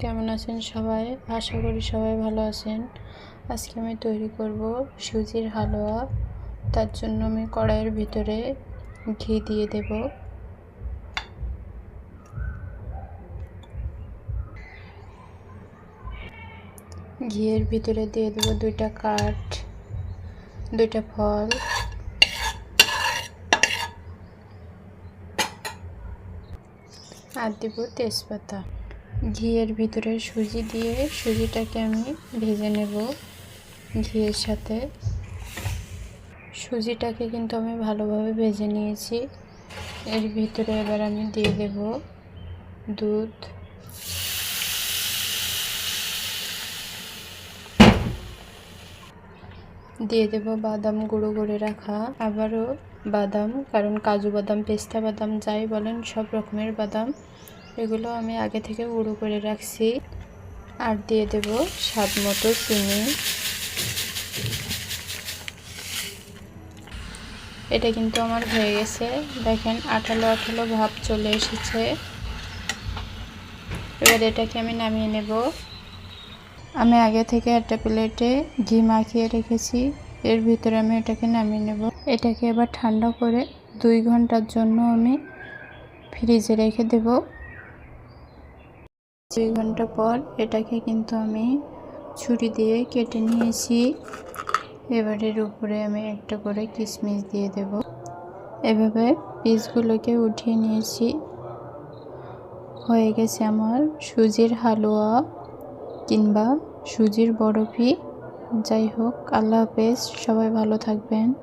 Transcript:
কেমন আছেন সবাই? আশা করি সবাই ভালো আছেন। আজকে আমি তৈরি করব সুজির হালুয়া। তার জন্য আমি কড়াইয়ের ভিতরে ঘি দিয়ে দেব। ঘিয়ের ভিতরে দিয়ে দেবো দুইটা কাঠ, দুইটা ফল। আর দেব তেজপাতা। ঘিয়ের ভিতরে সুজি দিয়ে সুজিটাকে আমি ভেজে নেব ঘিয়ের সাথে। সুজিটাকে কিন্তু আমি ভালোভাবে ভেজে নিয়েছি। এর ভিতরে এবার আমি দিয়ে দেব দুধ। দিয়ে দেব বাদাম গুঁড়ো করে রাখা। আবারও বাদাম, কারণ কাজু বাদাম, পেস্তা বাদাম, যাই বলেন, সব রকমের বাদাম। এগুলো আমি আগে থেকে গুঁড়ো করে রাখছি। আর দিয়ে দেব স্বাদ মতো চিনি। এটা কিন্তু আমার হয়ে গেছে। দেখেন, আঠালো আঠালো ভাব চলে এসেছে। এবার এটাকে আমি নামিয়ে নেব। আমি আগে থেকে একটা প্লেটে ঘি মাখিয়ে রেখেছি। এর ভিতরে আমি এটাকে নামিয়ে নেব। এটাকে এবার ঠান্ডা করে দুই ঘণ্টার জন্য আমি ফ্রিজে রেখে দেব। দুই ঘণ্টা পর এটাকে কিন্তু আমি ছুরি দিয়ে কেটে নিয়েছি। এবারের উপরে আমি একটা করে কিশমিশ দিয়ে দেব। এভাবে পিসগুলোকে উঠিয়ে নিয়েছি। হয়ে গেছে আমার সুজির হালুয়া কিংবা সুজির বরফি। যাই হোক, আল্লাহ হাফেজ, সবাই ভালো থাকবেন।